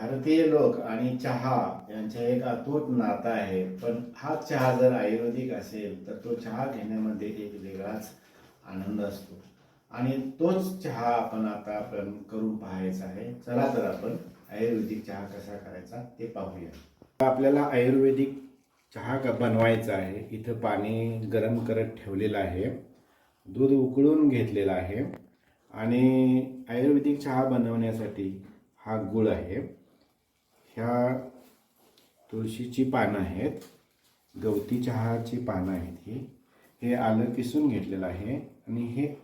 भारतीय लोक आणि चहा यांच्या एक अतूट नातं आहे. पण हा चहा जर आयुर्वेदिक असेल तर तो चहा घेण्यामध्ये एक वेगळाच आनंद असतो. आणि तोच चहा आपण आता आपण करून पाहायचा आहे. चला तर आपण आयुर्वेदिक चहा कसा करायचा ते पाहूया. आपल्याला आयुर्वेदिक चहा का बनवायचा आहे. इथं पाणी गरम करत ठेवलेलं आहे. दूध उकळून घेतलेलं आहे. आणि आयुर्वेदिक चहा बनवण्यासाठी हा गुळ आहे. ह्या तुळशीची पानं आहेत गवती चहाची पानं आहेत ही. हे आलं किसून घेतलेलं आहे आणि हे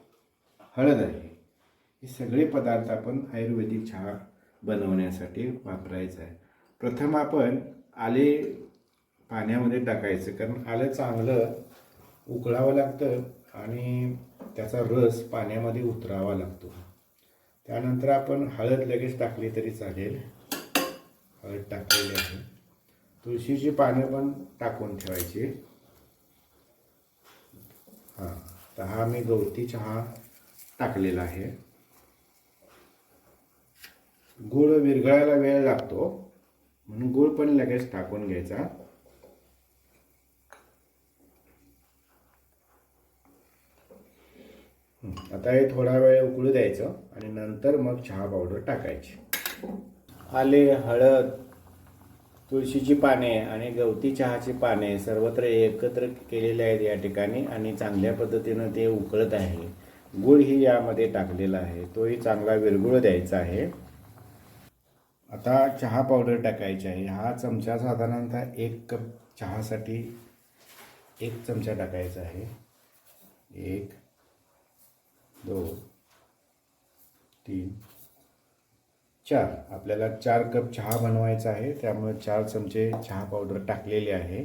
हळद आहे. हे सगळे पदार्थ आपण आयुर्वेदिक चहा बनवण्यासाठी वापरायचं आहे. प्रथम आपण आले पाण्यामध्ये टाकायचं कारण आलं चांगलं उकळावं लागतं आणि त्याचा रस पाण्यामध्ये उतरावा लागतो. त्यानंतर आपण हळद लगेच टाकली तरी चालेल. हळद टाकलेली आहे. तुळशीची पानं पण टाकून ठेवायची. हां तर हा मी गवती चहा टाकलेला आहे. गूळ विरघळायला वेळ लागतो म्हणून गूळ पण लगेच टाकून घ्यायचा. आता हे थोडा वेळ उकळू द्यायचं आणि नंतर मग चहा पावडर टाकायची. आले हळद तुळशीची पाने आणि गवती चहाची पाने सर्वत्र एकत्र केलेले आहेत या ठिकाणी आणि चांगल्या पद्धतीनं ते उकळत आहे. गुळ ही यामध्ये टाकलेला आहे. तोही चांगला विरगुळ द्यायचा आहे. आता चहा पावडर टाकायची आहे. हा चमचा साधारणतः एक कप चहासाठी एक चमचा टाकायचा आहे. एक दोन तीन चार. आपल्याला चार कप चहा बनवायचा आहे. त्यामुळे चार चमचे चहा पावडर टाकलेले आहे.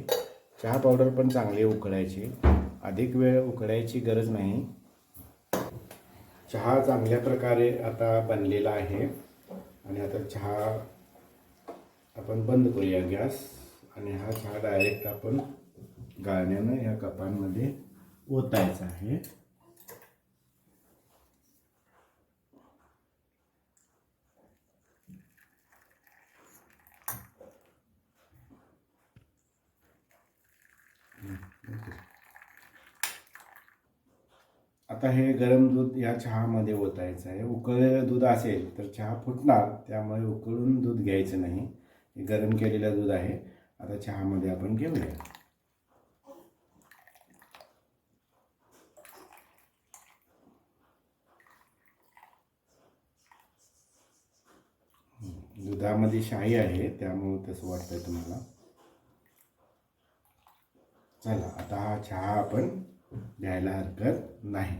चहा पावडर पण चांगली उकळायची. अधिक वेळ उकळायची गरज नाही. चहा चांगल्या प्रकारे आता बनलेला आहे. आणि आता चहा आपण बंद करूया गॅस. आणि हा चहा डायरेक्ट आपण गाळण्यानं ह्या कपांमध्ये ओतायचा आहे. आता हे गरम दूध या चहामध्ये ओतायचं आहे. उकळलेलं दूध असेल तर चहा फुटणार त्यामुळे उकळून दूध घ्यायचं नाही. हे गरम केलेलं दूध आहे. आता चहामध्ये आपण घेऊया. दुधामध्ये शाही आहे त्यामुळे तसं वाटतंय तुम्हाला. चला आता हा चहा आपण घ्यायला हरकत नाही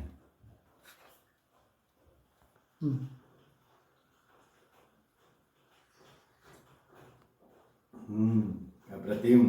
हम्म, अप्रतिम